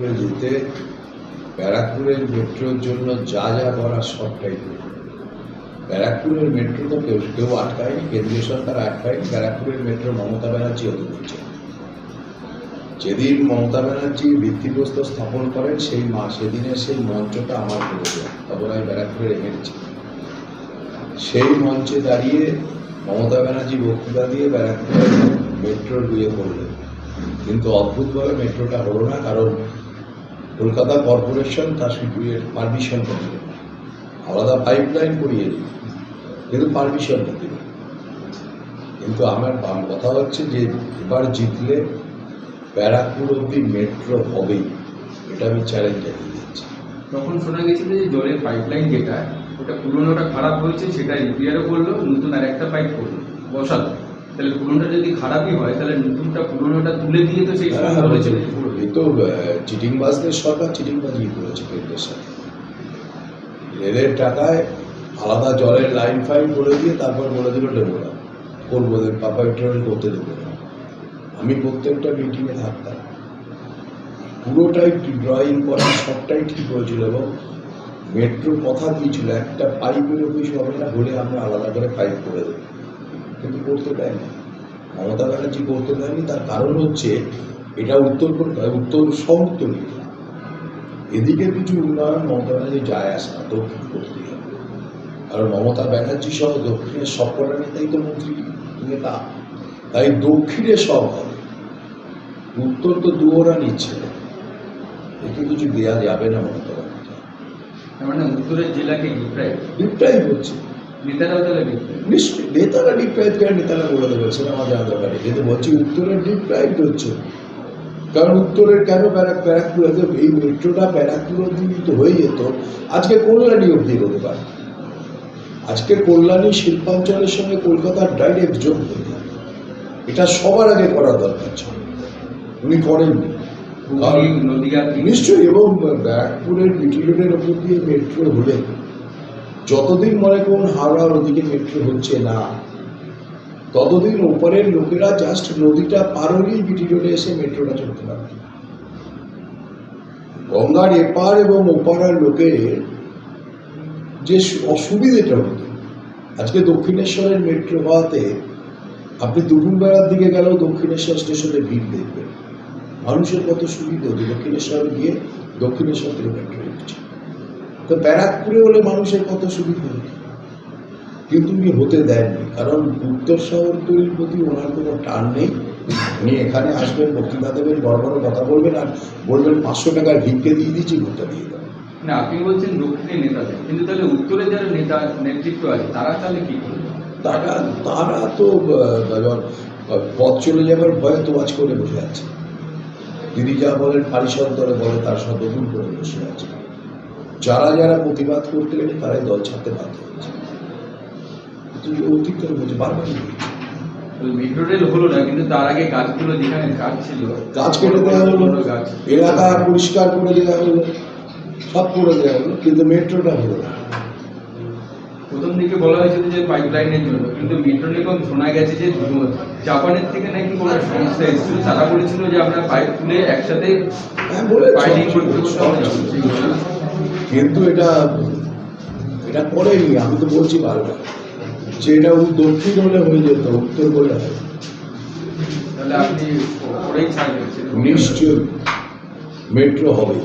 যেতে ব্যারাকপুরের মেট্রোর জন্য যা যা করার সবটাই ব্যারাকপুরের মেট্রো তো কেউ কেউ আটকায়নি, কেন্দ্রীয় সরকার আটকায়নি, ব্যারাকপুরের মেট্রো মমতা ব্যানার্জি হতে দিচ্ছে যেদিন মমতা ব্যানার্জি ভিত্তিপ্রস্তর স্থাপন করেন, সেই মা, সেদিনের সেই মঞ্চটা আমার প্রয়োজন তখন আমি ব্যারাকপুরে রেখেছি সেই মঞ্চে দাঁড়িয়ে মমতা ব্যানার্জি বক্তৃতা দিয়ে ব্যারাকপুরের মেট্রোর বিয়ে করলেন। কিন্তু অদ্ভুতভাবে মেট্রোটা হলো না, কারণ কলকাতা কর্পোরেশন তার পারমিশন দিল আলাদা পাইপ লাইন করিয়ে দিল কিন্তু পারমিশন দিল কিন্তু আমার কথা হচ্ছে যে, এবার জিতলে ব্যারাকপুর অব্দি মেট্রো হবেই। এটা আমি চ্যালেঞ্জ জানিয়ে দিচ্ছি। তখন শোনা গেছিল যে, জলের পাইপলাইন যেটা, ওটা পুরোনোটা খারাপ হয়েছে, সেটা রিপেয়ারও করল, নতুন আর একটা পাইপ করল। বসালো। তাহলে পুরোনোটা যদি খারাপই হয় তাহলে নতুনটা পুরোনোটা তুলে দিয়ে তো সেই সময় পুরো- এই তো চিটিং বাসদের সরকার চিটিং বাজি করেছে কেন্দ্রের সাথে। রেলের টাকায় আলাদা জলের লাইন ফাইন করে দিয়ে তারপর বলে দিল দেবো না। করব পাপা ইন্টারনেট করতে দেবো না। আমি প্রত্যেকটা মিটিংয়ে থাকতাম। পুরোটাই ড্রয়িং করা সবটাই ঠিক হয়েছিল এবং মেট্রোর কথা দিয়েছিল একটা পাইপের অফিস হবে না হলে আমরা আলাদা করে পাইপ করে দেবো। কিন্তু করতে দেয়নি? মমতা ব্যানার্জি করতে দেয়নি তার কারণ হচ্ছে এটা উত্তর উত্তর শহরতলি এদিকে কিছু উন্নয়ন মমতা ব্যানার্জি যায় আসে না দক্ষিণ করতে হবে কারণ মমতা ব্যানার্জি সহ দক্ষিণের সবকটা নেতাই তো মন্ত্রী নেতা। তাই দক্ষিণে সব হবে উত্তর তো দুয়োরা নিচ্ছে না। একে কিছু দেওয়া যাবে না মমতা ব্যানার্জি। মানে উত্তরের জেলাকে ডিপ্রাইভ ডিপ্রাইভ হচ্ছে। নিশ্চয়ই নেতারা ডিপ্রাইভ করে নেতারা বলে দেবে? সেটা আমার জানা দরকার কিন্তু বলছি উত্তরের ডিপ্রাইভ হচ্ছে। কারণ উত্তরের কেন ব্যারাক ব্যারাকপুর এত এই মেট্রোটা ব্যারাকপুর অব্দি তো হয়ে যেত। আজকে কল্যাণী অব্দি হতে পারে। আজকে কল্যাণী শিল্পাঞ্চলের সঙ্গে কলকাতার ডাইরেক্ট যোগ হয়ে এটা সবার আগে করার দরকার ছিল। উনি করেননি। নিশ্চয়ই এবং ব্যারাকপুরের রোডের ওপর দিয়ে মেট্রো হলে যতদিন মনে করুন হাওড়ার ওদিকে মেট্রো হচ্ছে না, ততদিন ওপারের লোকেরা জাস্ট নদীটা পার হলেই বিটি রোডে এসে মেট্রোটা চলতে পারবে। গঙ্গার এপার এবং ওপারের লোকের যে অসুবিধেটা হতো, আজকে দক্ষিণেশ্বরের মেট্রো হওয়াতে আপনি দুপুরবেলার দিকে গেলেও দক্ষিণেশ্বর স্টেশনে ভিড় দেখবেন। মানুষের কত সুবিধা হতো? দক্ষিণেশ্বর গিয়ে দক্ষিণেশ্বর থেকে মেট্রো উঠছে তো ব্যারাকপুরে হলে মানুষের কত সুবিধা? হতো কিন্তু উনি হতে দেননি কারণ উত্তর শহরতলির প্রতি ওনার কোনো টান নেই। উনি এখানে আসবেন বক্তৃতা দেবেন বড় বড় কথা বলবেন আর বলবেন পাঁচশো টাকার ভিক্ষে দিয়ে দিচ্ছি ভোটটা দিয়ে দেবেন না আপনি বলছেন দক্ষিণের নেতাদের কিন্তু তাহলে উত্তরে যারা নেতা নেতৃত্ব আছে তারা তাহলে কি করবে? তারা তারা তো পথ চলে যাবার ভয়ে তো আজ করে বসে আছে। দিদি যা বলেন পারিসন্তরে বলে তার সদগুণ করে বসে আছে। যারা যারা প্রতিবাদ করতে গেলে তারাই দল ছাড়তে বাধ্য হচ্ছে। কিন্তু অতীত বলছে বারবারই বলছে। ওই মেট্রো রেল হলো না কিন্তু তার আগে গাছগুলো যেখানে গাছ ছিল গাছ কেটে দেওয়া হলো এলাকা পরিষ্কার করে দেওয়া হলো সব করে দেওয়া হলো কিন্তু মেট্রোটা হলো না। প্রথম দিকে বলা হয়েছিল যে জন্য কিন্তু শোনা গেছে যে জাপানের থেকে নাকি কোনো সংস্থা এসেছিল। তারা বলেছিল যে আমরা পাইপ তুলে একসাথে হ্যাঁ পাইলিং করতে। কিন্তু এটা এটা করেনি আমি তো বলছি বারবার যে এটা ও দক্ষিণ হলে হয়ে যেত উত্তর ছাড়বেন নিশ্চয় মেট্রো হবে।